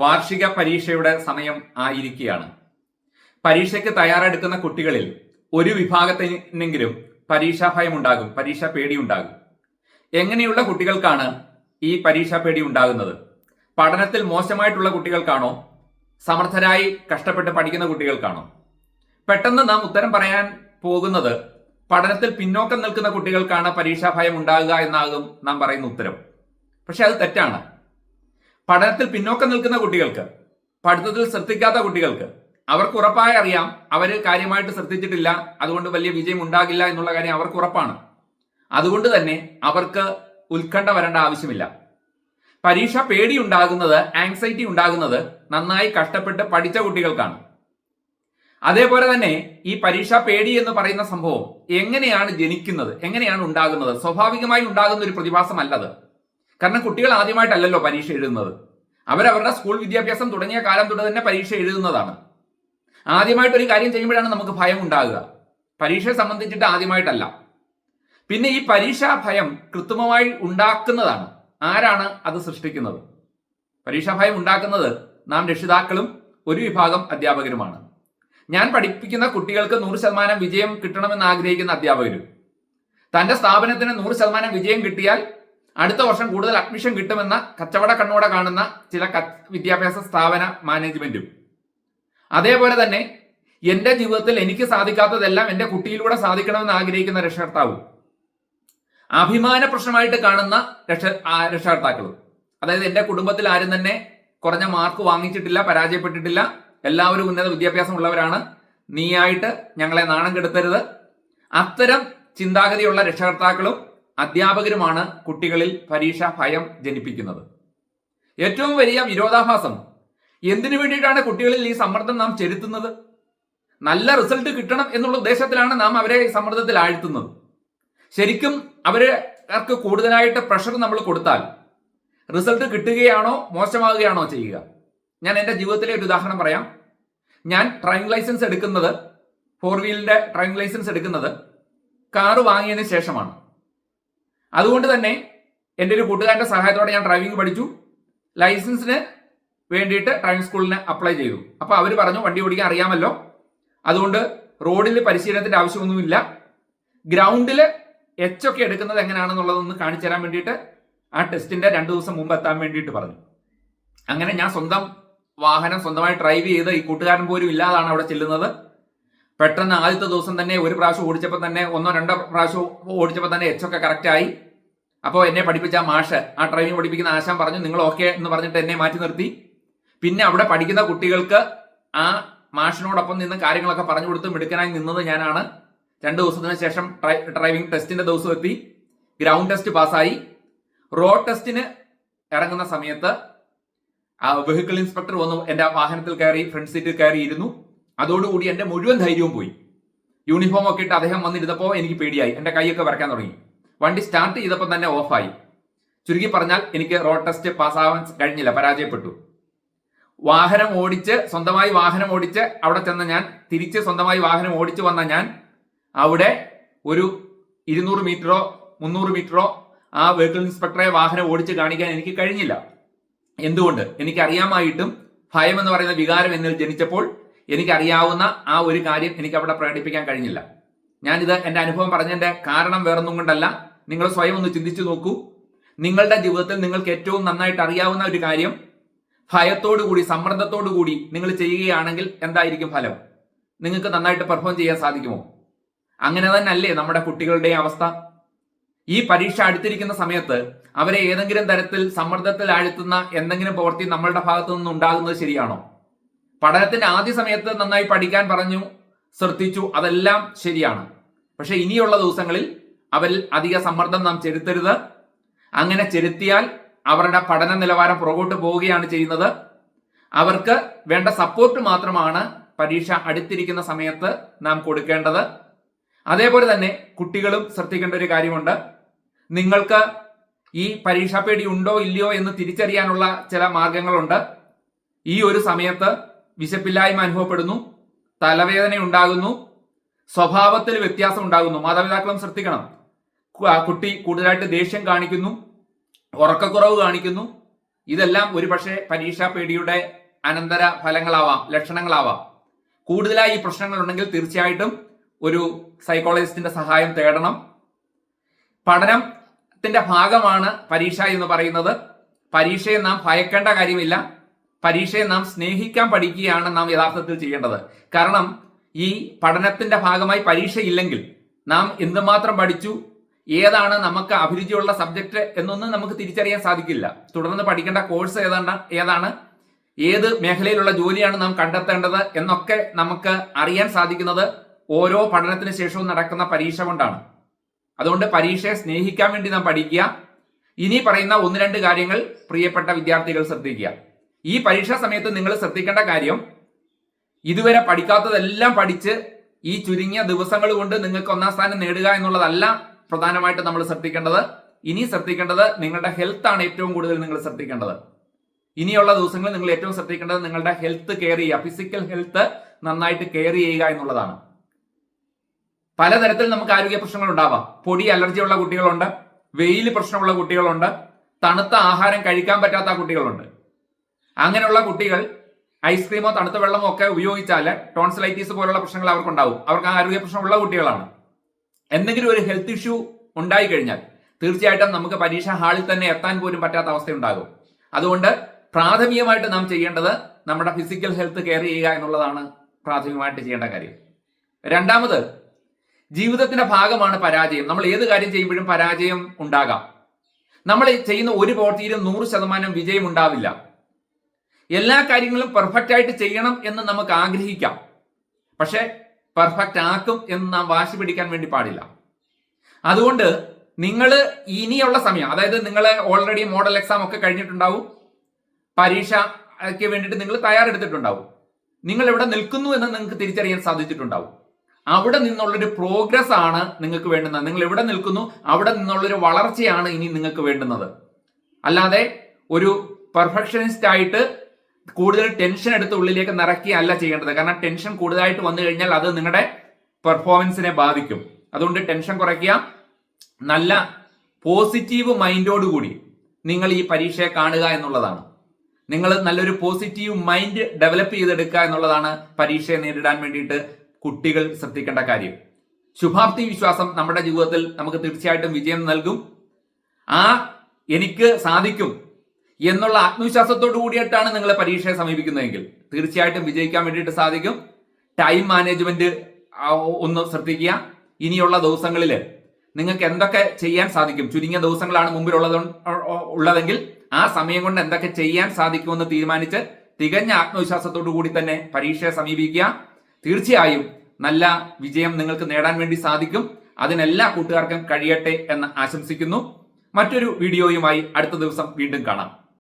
വാർഷിക പരീക്ഷയുടെ സമയം ആയിരിക്കുകയാണ്. പരീക്ഷയ്ക്ക് തയ്യാറെടുക്കുന്ന കുട്ടികളിൽ ഒരു വിഭാഗത്തിനെങ്കിലും പരീക്ഷാ ഭയം ഉണ്ടാകും പരീക്ഷാ പേടി ഉണ്ടാകും എങ്ങനെയുള്ള കുട്ടികൾക്കാണ് ഈ പരീക്ഷാ പേടി ഉണ്ടാകുന്നത്? പഠനത്തിൽ മോശമായിട്ടുള്ള കുട്ടികൾക്കാണോ? സമർത്ഥരായി കഷ്ടപ്പെട്ട് പഠിക്കുന്ന കുട്ടികൾക്കാണോ? പെട്ടെന്ന് നാം ഉത്തരം പറയാൻ പോകുന്നത് പഠനത്തിൽ പിന്നോക്കം നിൽക്കുന്ന കുട്ടികൾക്കാണ് പരീക്ഷാ ഭയം ഉണ്ടാകുക എന്നാകും നാം പറയുന്ന ഉത്തരം. പക്ഷെ അത് തെറ്റാണ്. പഠനത്തിൽ പിന്നോക്കം നിൽക്കുന്ന കുട്ടികൾക്ക് പഠിത്തത്തിൽ ശ്രദ്ധിക്കാത്ത കുട്ടികൾക്ക് അവർക്ക് ഉറപ്പായി അറിയാം അവർ കാര്യമായിട്ട് ശ്രദ്ധിച്ചിട്ടില്ല അതുകൊണ്ട് വലിയ വിജയം ഉണ്ടാകില്ല എന്നുള്ള കാര്യം അവർക്ക് ഉറപ്പാണ്. അതുകൊണ്ട് തന്നെ അവർക്ക് ഉത്കണ്ഠ വരേണ്ട ആവശ്യമില്ല. പരീക്ഷ പേടി ഉണ്ടാകുന്നത് ആങ്സൈറ്റി ഉണ്ടാകുന്നത് നന്നായി കഷ്ടപ്പെട്ട് പഠിച്ച കുട്ടികൾക്കാണ്. അതേപോലെ തന്നെ ഈ പരീക്ഷ പേടി എന്ന് പറയുന്ന സംഭവം എങ്ങനെയാണ് ജനിക്കുന്നത് എങ്ങനെയാണ് ഉണ്ടാകുന്നത്? സ്വാഭാവികമായി ഉണ്ടാകുന്ന ഒരു പ്രതിഭാസമല്ലത്. കാരണം കുട്ടികൾ ആദ്യമായിട്ടല്ലല്ലോ പരീക്ഷ എഴുതുന്നത്. അവരവരുടെ സ്കൂൾ വിദ്യാഭ്യാസം തുടങ്ങിയ കാലം തൊട്ട് തന്നെ പരീക്ഷ എഴുതുന്നതാണ്. ആദ്യമായിട്ട് ഒരു കാര്യം ചെയ്യുമ്പോഴാണ് നമുക്ക് ഭയം ഉണ്ടാകുക. പരീക്ഷയെ സംബന്ധിച്ചിട്ട് ആദ്യമായിട്ടല്ല. പിന്നെ ഈ പരീക്ഷാ ഭയം കൃത്രിമമായി ഉണ്ടാക്കുന്നതാണ്. ആരാണ് അത് സൃഷ്ടിക്കുന്നത്? പരീക്ഷാ ഭയം ഉണ്ടാക്കുന്നത് നാം രക്ഷിതാക്കളും ഒരു വിഭാഗം അധ്യാപകരുമാണ്. ഞാൻ പഠിപ്പിക്കുന്ന കുട്ടികൾക്ക് നൂറ് ശതമാനം വിജയം കിട്ടണമെന്ന് ആഗ്രഹിക്കുന്ന അധ്യാപകരും. തന്റെ സ്ഥാപനത്തിന് നൂറ് ശതമാനം വിജയം കിട്ടിയാൽ അടുത്ത വർഷം കൂടുതൽ അഡ്മിഷൻ കിട്ടുമെന്ന കച്ചവട കണ്ണോടെ കാണുന്ന ചില വിദ്യാഭ്യാസ സ്ഥാപന മാനേജ്മെന്റും അതേപോലെ തന്നെ എന്റെ ജീവിതത്തിൽ എനിക്ക് സാധിക്കാത്തതെല്ലാം എന്റെ കുട്ടിയിലൂടെ സാധിക്കണമെന്ന് ആഗ്രഹിക്കുന്ന രക്ഷകർത്താവും. അഭിമാന പ്രശ്നമായിട്ട് കാണുന്ന രക്ഷ രക്ഷകർത്താക്കളും. അതായത് എന്റെ കുടുംബത്തിൽ ആരും തന്നെ കുറഞ്ഞ മാർക്ക് വാങ്ങിച്ചിട്ടില്ല പരാജയപ്പെട്ടിട്ടില്ല. എല്ലാവരും ഉന്നത വിദ്യാഭ്യാസം ഉള്ളവരാണ്. നീയായിട്ട് ഞങ്ങളെ നാണം കെടുത്തരുത്. അത്തരം ചിന്താഗതിയുള്ള രക്ഷകർത്താക്കളും അധ്യാപകരുമാണ് കുട്ടികളിൽ പരീക്ഷ ഭയം ജനിപ്പിക്കുന്നത്. ഏറ്റവും വലിയ വിരോധാഭാസം എന്തിനു വേണ്ടിയിട്ടാണ് കുട്ടികളിൽ ഈ സമ്മർദ്ദം നാം ചെലുത്തുന്നത്? നല്ല റിസൾട്ട് കിട്ടണം എന്നുള്ള ഉദ്ദേശത്തിലാണ് നാം അവരെ സമ്മർദ്ദത്തിൽ ആഴ്ത്തുന്നത്. ശരിക്കും അവർക്ക് കൂടുതലായിട്ട് പ്രഷർ നമ്മൾ കൊടുത്താൽ റിസൾട്ട് കിട്ടുകയാണോ മോശമാകുകയാണോ ചെയ്യുക? ഞാൻ എന്റെ ജീവിതത്തിലെ ഒരു ഉദാഹരണം പറയാം. ഞാൻ ഡ്രൈവിംഗ് ലൈസൻസ് എടുക്കുന്നത് ഫോർ വീലിന്റെ ഡ്രൈവിംഗ് ലൈസൻസ് എടുക്കുന്നത് കാറ് വാങ്ങിയതിന് ശേഷമാണ്. അതുകൊണ്ട് തന്നെ എന്റെ ഒരു കൂട്ടുകാരന്റെ സഹായത്തോടെ ഞാൻ ഡ്രൈവിംഗ് പഠിച്ചു. ലൈസൻസിന് വേണ്ടിയിട്ട് ഡ്രൈവിംഗ് സ്കൂളിന് അപ്ലൈ ചെയ്തു. അപ്പോൾ അവർ പറഞ്ഞു വണ്ടി ഓടിക്കാൻ അറിയാമല്ലോ. അതുകൊണ്ട് റോഡിൽ പരിശീലനത്തിന്റെ ആവശ്യമൊന്നുമില്ല. ഗ്രൗണ്ടിൽ എച്ച് ഒക്കെ എടുക്കുന്നത് എങ്ങനെയാണെന്നുള്ളതൊന്ന് കാണിച്ചു തരാൻ വേണ്ടിയിട്ട് ആ ടെസ്റ്റിന്റെ രണ്ട് ദിവസം മുമ്പ് എത്താൻ വേണ്ടിയിട്ട് പറഞ്ഞു. അങ്ങനെ ഞാൻ സ്വന്തം വാഹനം സ്വന്തമായി ഡ്രൈവ് ചെയ്ത് ഈ കൂട്ടുകാരൻ പോലും ഇല്ലാതാണ് അവിടെ ചെല്ലുന്നത്. പെട്ടെന്ന് ആദ്യത്തെ ദിവസം തന്നെ ഒരു പ്രാവശ്യം ഓടിച്ചപ്പോൾ തന്നെ ഒന്നോ രണ്ടോ പ്രാവശ്യം ഓടിച്ചപ്പോൾ തന്നെ എച്ച് ഒക്കെ കറക്റ്റ് ആയി. അപ്പോൾ എന്നെ പഠിപ്പിച്ച മാഷ് ആ ഡ്രൈവിംഗ് പഠിപ്പിക്കുന്ന ആശാൻ പറഞ്ഞു നിങ്ങൾ ഓക്കെ എന്ന് പറഞ്ഞിട്ട് എന്നെ മാറ്റി നിർത്തി. പിന്നെ അവിടെ പഠിക്കുന്ന കുട്ടികൾക്ക് ആ മാഷിനോടൊപ്പം നിന്ന് കാര്യങ്ങളൊക്കെ പറഞ്ഞു കൊടുത്ത് മിടുക്കനായി നിന്നത് ഞാനാണ്. രണ്ട് ദിവസത്തിന് ശേഷം ഡ്രൈവിംഗ് ടെസ്റ്റിന്റെ ദിവസം എത്തി. ഗ്രൗണ്ട് ടെസ്റ്റ് പാസ്സായി. റോഡ് ടെസ്റ്റിന് ഇറങ്ങുന്ന സമയത്ത് ആ വെഹിക്കിൾ ഇൻസ്പെക്ടർ വന്നു എന്റെ വാഹനത്തിൽ കയറി ഫ്രണ്ട് സീറ്റിൽ കയറി ഇരുന്നു അതോടുകൂടി എന്റെ മുഴുവൻ ധൈര്യവും പോയി. യൂണിഫോം ഒക്കെ ഇട്ട് അദ്ദേഹം വന്നിരുന്നപ്പോൾ എനിക്ക് പേടിയായി. എന്റെ കൈയൊക്കെ വരയ്ക്കാൻ തുടങ്ങി. വണ്ടി സ്റ്റാർട്ട് ചെയ്തപ്പോൾ തന്നെ ഓഫായി. ചുരുക്കി പറഞ്ഞാൽ എനിക്ക് റോഡ് ടെസ്റ്റ് പാസ്സാവാൻ കഴിഞ്ഞില്ല പരാജയപ്പെട്ടു. വാഹനം ഓടിച്ച് സ്വന്തമായി വാഹനം ഓടിച്ച് അവിടെ ചെന്ന ഞാൻ തിരിച്ച് സ്വന്തമായി വാഹനം ഓടിച്ചു വന്ന ഞാൻ അവിടെ ഒരു ഇരുന്നൂറ് മീറ്ററോ മുന്നൂറ് മീറ്ററോ ആ വെഹിക്കിൾ ഇൻസ്പെക്ടറെ വാഹനം ഓടിച്ച് കാണിക്കാൻ എനിക്ക് കഴിഞ്ഞില്ല. എന്തുകൊണ്ട്? എനിക്ക് അറിയാമായിട്ടും ഭയം എന്ന് പറയുന്ന വികാരം എന്നിൽ ജനിച്ചപ്പോൾ എനിക്കറിയാവുന്ന ആ ഒരു കാര്യം എനിക്ക് അവിടെ പ്രകടിപ്പിക്കാൻ കഴിഞ്ഞില്ല. ഞാനിത് എന്റെ അനുഭവം പറഞ്ഞതിന്റെ കാരണം വേറൊന്നും കൊണ്ടല്ല. നിങ്ങൾ സ്വയം ഒന്ന് ചിന്തിച്ചു നോക്കൂ. നിങ്ങളുടെ ജീവിതത്തിൽ നിങ്ങൾക്ക് ഏറ്റവും നന്നായിട്ട് അറിയാവുന്ന ഒരു കാര്യം ഭയത്തോടു കൂടി സമ്മർദ്ദത്തോടു കൂടി നിങ്ങൾ ചെയ്യുകയാണെങ്കിൽ എന്തായിരിക്കും ഫലം? നിങ്ങൾക്ക് നന്നായിട്ട് പെർഫോം ചെയ്യാൻ സാധിക്കുമോ? അങ്ങനെ തന്നെ അല്ലേ നമ്മുടെ കുട്ടികളുടെ അവസ്ഥ. ഈ പരീക്ഷ അടുത്തിരിക്കുന്ന സമയത്ത് അവരെ ഏതെങ്കിലും തരത്തിൽ സമ്മർദ്ദത്തിൽ ആഴ്ത്തുന്ന എന്തെങ്കിലും പ്രവൃത്തി നമ്മളുടെ ഭാഗത്തു നിന്ന് ഉണ്ടാകുന്നത് ശരിയാണോ? പഠനത്തിന്റെ ആദ്യ സമയത്ത് നന്നായി പഠിക്കാൻ പറഞ്ഞു ശ്രദ്ധിച്ചു അതെല്ലാം ശരിയാണ്. പക്ഷെ ഇനിയുള്ള ദിവസങ്ങളിൽ അവരിൽ അധിക സമ്മർദ്ദം നാം ചെലുത്തരുത്. അങ്ങനെ ചെലുത്തിയാൽ അവരുടെ പഠന നിലവാരം പുറകോട്ട് പോവുകയാണ് ചെയ്യുന്നത്. അവർക്ക് വേണ്ട സപ്പോർട്ട് മാത്രമാണ് പരീക്ഷ അടുത്തിരിക്കുന്ന സമയത്ത് നാം കൊടുക്കേണ്ടത്. അതേപോലെ തന്നെ കുട്ടികളും ശ്രദ്ധിക്കേണ്ട ഒരു കാര്യമുണ്ട്. നിങ്ങൾക്ക് ഈ പരീക്ഷാ പേടി ഉണ്ടോ ഇല്ലയോ എന്ന് തിരിച്ചറിയാനുള്ള ചില മാർഗങ്ങളുണ്ട്. ഈ ഒരു സമയത്ത് വിശപ്പില്ലായ്മ അനുഭവപ്പെടുന്നു തലവേദന ഉണ്ടാകുന്നു സ്വഭാവത്തിൽ വ്യത്യാസം ഉണ്ടാകുന്നു. മാതാപിതാക്കളും ശ്രദ്ധിക്കണം. കുട്ടി കൂടുതലായിട്ട് ദേഷ്യം കാണിക്കുന്നു ഉറക്കക്കുറവ് കാണിക്കുന്നു. ഇതെല്ലാം ഒരുപക്ഷെ പരീക്ഷാ പേടിയുടെ അനന്തര ഫലങ്ങളാവാം ലക്ഷണങ്ങളാവാം. കൂടുതലായി ഈ പ്രശ്നങ്ങൾ ഉണ്ടെങ്കിൽ തീർച്ചയായിട്ടും ഒരു സൈക്കോളജിസ്റ്റിന്റെ സഹായം തേടണം. പഠനത്തിന്റെ ഭാഗമാണ് പരീക്ഷ എന്ന് പറയുന്നത്. പരീക്ഷയെ നാം ഭയക്കേണ്ട കാര്യമില്ല. പരീക്ഷയെ നാം സ്നേഹിക്കാൻ പഠിക്കുകയാണ് നാം യഥാർത്ഥത്തിൽ ചെയ്യേണ്ടത്. കാരണം ഈ പഠനത്തിന്റെ ഭാഗമായി പരീക്ഷ ഇല്ലെങ്കിൽ നാം എന്തുമാത്രം പഠിച്ചു ഏതാണ് നമുക്ക് അഭിരുചിയുള്ള സബ്ജക്റ്റ് എന്നൊന്നും നമുക്ക് തിരിച്ചറിയാൻ സാധിക്കില്ല. തുടർന്ന് പഠിക്കേണ്ട കോഴ്സ് ഏതാണ് ഏതാണ് ഏത് മേഖലയിലുള്ള ജോലിയാണ് നാം കണ്ടെത്തേണ്ടത് എന്നൊക്കെ നമുക്ക് അറിയാൻ സാധിക്കുന്നത് ഓരോ പഠനത്തിന് ശേഷവും നടക്കുന്ന പരീക്ഷ കൊണ്ടാണ്. അതുകൊണ്ട് പരീക്ഷയെ സ്നേഹിക്കാൻ വേണ്ടി നാം പഠിക്കുക. ഇനി പറയുന്ന ഒന്ന് രണ്ട് കാര്യങ്ങൾ പ്രിയപ്പെട്ട വിദ്യാർത്ഥികൾ ശ്രദ്ധിക്കുക. ഈ പരീക്ഷാ സമയത്ത് നിങ്ങൾ ശ്രദ്ധിക്കേണ്ട കാര്യം ഇതുവരെ പഠിക്കാത്തതെല്ലാം പഠിച്ച് ഈ ചുരുങ്ങിയ ദിവസങ്ങൾ കൊണ്ട് നിങ്ങൾക്ക് ഒന്നാം സ്ഥാനം നേടുക എന്നുള്ളതല്ല പ്രധാനമായിട്ട് നമ്മൾ ശ്രദ്ധിക്കേണ്ടത്. ഇനി ശ്രദ്ധിക്കേണ്ടത് നിങ്ങളുടെ ഹെൽത്ത് ആണ് ഏറ്റവും കൂടുതൽ നിങ്ങൾ ശ്രദ്ധിക്കേണ്ടത്. ഇനിയുള്ള ദിവസങ്ങളിൽ നിങ്ങൾ ഏറ്റവും ശ്രദ്ധിക്കേണ്ടത് നിങ്ങളുടെ ഹെൽത്ത് കെയർ ചെയ്യുക. ഫിസിക്കൽ ഹെൽത്ത് നന്നായിട്ട് കെയർ ചെയ്യുക എന്നുള്ളതാണ്. പലതരത്തിൽ നമുക്ക് ആരോഗ്യ പ്രശ്നങ്ങൾ ഉണ്ടാവാം. പൊടി അലർജി ഉള്ള കുട്ടികളുണ്ട്. വെയിൽ പ്രശ്നമുള്ള കുട്ടികളുണ്ട്. തണുത്ത ആഹാരം കഴിക്കാൻ പറ്റാത്ത കുട്ടികളുണ്ട്. അങ്ങനെയുള്ള കുട്ടികൾ ഐസ്ക്രീമോ തണുത്ത വെള്ളമോ ഒക്കെ ഉപയോഗിച്ചാൽ ടോൺസിലൈറ്റീസ് പോലുള്ള പ്രശ്നങ്ങൾ അവർക്കുണ്ടാവും. അവർക്ക് ആരോഗ്യ പ്രശ്നമുള്ള കുട്ടികളാണ്. എന്തെങ്കിലും ഒരു ഹെൽത്ത് ഇഷ്യൂ ഉണ്ടായി കഴിഞ്ഞാൽ തീർച്ചയായിട്ടും നമുക്ക് പരീക്ഷാ ഹാളിൽ തന്നെ എത്താൻ പോലും പറ്റാത്ത അവസ്ഥയുണ്ടാകും. അതുകൊണ്ട് പ്രാഥമികമായിട്ട് നാം ചെയ്യേണ്ടത് നമ്മുടെ ഫിസിക്കൽ ഹെൽത്ത് കെയർ ചെയ്യുക എന്നുള്ളതാണ് പ്രാഥമികമായിട്ട് ചെയ്യേണ്ട കാര്യം. രണ്ടാമത് ജീവിതത്തിന്റെ ഭാഗമാണ് പരാജയം. നമ്മൾ ഏത് കാര്യം ചെയ്യുമ്പോഴും പരാജയം ഉണ്ടാകാം. നമ്മൾ ചെയ്യുന്ന ഒരു പ്രവൃത്തിയിലും നൂറ് ശതമാനം വിജയം ഉണ്ടാവില്ല. എല്ലാ കാര്യങ്ങളും പെർഫെക്റ്റ് ആയിട്ട് ചെയ്യണം എന്ന് നമുക്ക് ആഗ്രഹിക്കാം. പക്ഷെ പെർഫെക്റ്റ് ആക്കും എന്ന് നാം വാശി പിടിക്കാൻ വേണ്ടി പാടില്ല. അതുകൊണ്ട് നിങ്ങൾ ഇനിയുള്ള സമയം അതായത് നിങ്ങൾ ഓൾറെഡി മോഡൽ എക്സാം ഒക്കെ കഴിഞ്ഞിട്ടുണ്ടാവും. പരീക്ഷയ്ക്ക് വേണ്ടിയിട്ട് നിങ്ങൾ തയ്യാറെടുത്തിട്ടുണ്ടാവും. നിങ്ങൾ എവിടെ നിൽക്കുന്നു എന്ന് നിങ്ങൾക്ക് തിരിച്ചറിയാൻ സാധിച്ചിട്ടുണ്ടാവും. അവിടെ നിന്നുള്ളൊരു പ്രോഗ്രസ് ആണ് നിങ്ങൾക്ക് വേണ്ടുന്നത്. നിങ്ങൾ എവിടെ നിൽക്കുന്നു അവിടെ നിന്നുള്ളൊരു വളർച്ചയാണ് ഇനി നിങ്ങൾക്ക് വേണ്ടുന്നത്. അല്ലാതെ ഒരു പെർഫെക്ഷനിസ്റ്റ് ആയിട്ട് കൂടുതൽ ടെൻഷൻ എടുത്ത് ഉള്ളിലേക്ക് നിറയ്ക്കുകയല്ല ചെയ്യേണ്ടത്. കാരണം ടെൻഷൻ കൂടുതലായിട്ട് വന്നു കഴിഞ്ഞാൽ അത് നിങ്ങളുടെ പെർഫോമൻസിനെ ബാധിക്കും. അതുകൊണ്ട് ടെൻഷൻ കുറയ്ക്കുക. നല്ല പോസിറ്റീവ് മൈൻഡോടുകൂടി നിങ്ങൾ ഈ പരീക്ഷയെ കാണുക എന്നുള്ളതാണ്. നിങ്ങൾ നല്ലൊരു പോസിറ്റീവ് മൈൻഡ് ഡെവലപ്പ് ചെയ്തെടുക്കുക എന്നുള്ളതാണ് പരീക്ഷയെ നേരിടാൻ വേണ്ടിയിട്ട് കുട്ടികൾ ശ്രദ്ധിക്കേണ്ട കാര്യം. ശുഭാപ്തി വിശ്വാസം നമ്മുടെ ജീവിതത്തിൽ നമുക്ക് തീർച്ചയായിട്ടും വിജയം നൽകും. ആ എനിക്ക് സാധിക്കും. എന്നുള്ള ആത്മവിശ്വാസത്തോടു കൂടിയിട്ടാണ് നിങ്ങൾ പരീക്ഷയെ സമീപിക്കുന്നതെങ്കിൽ. തീർച്ചയായിട്ടും വിജയിക്കാൻ വേണ്ടിയിട്ട് സാധിക്കും. ടൈം മാനേജ്മെന്റ് ഒന്ന് ശ്രദ്ധിക്കുക. ഇനിയുള്ള ദിവസങ്ങളിൽ നിങ്ങൾക്ക് എന്തൊക്കെ ചെയ്യാൻ സാധിക്കും? ചുരുങ്ങിയ ദിവസങ്ങളാണ് മുമ്പിലുള്ളത് ഉള്ളതെങ്കിൽ ആ സമയം കൊണ്ട് എന്തൊക്കെ ചെയ്യാൻ സാധിക്കുമെന്ന് തീരുമാനിച്ച് തികഞ്ഞ ആത്മവിശ്വാസത്തോടു കൂടി തന്നെ പരീക്ഷയെ സമീപിക്കുക. തീർച്ചയായും നല്ല വിജയം നിങ്ങൾക്ക് നേടാൻ വേണ്ടി സാധിക്കും. അതിനെല്ലാ കൂട്ടുകാർക്കും കഴിയട്ടെ എന്ന് ആശംസിക്കുന്നു. മറ്റൊരു വീഡിയോയുമായി അടുത്ത ദിവസം വീണ്ടും കാണാം.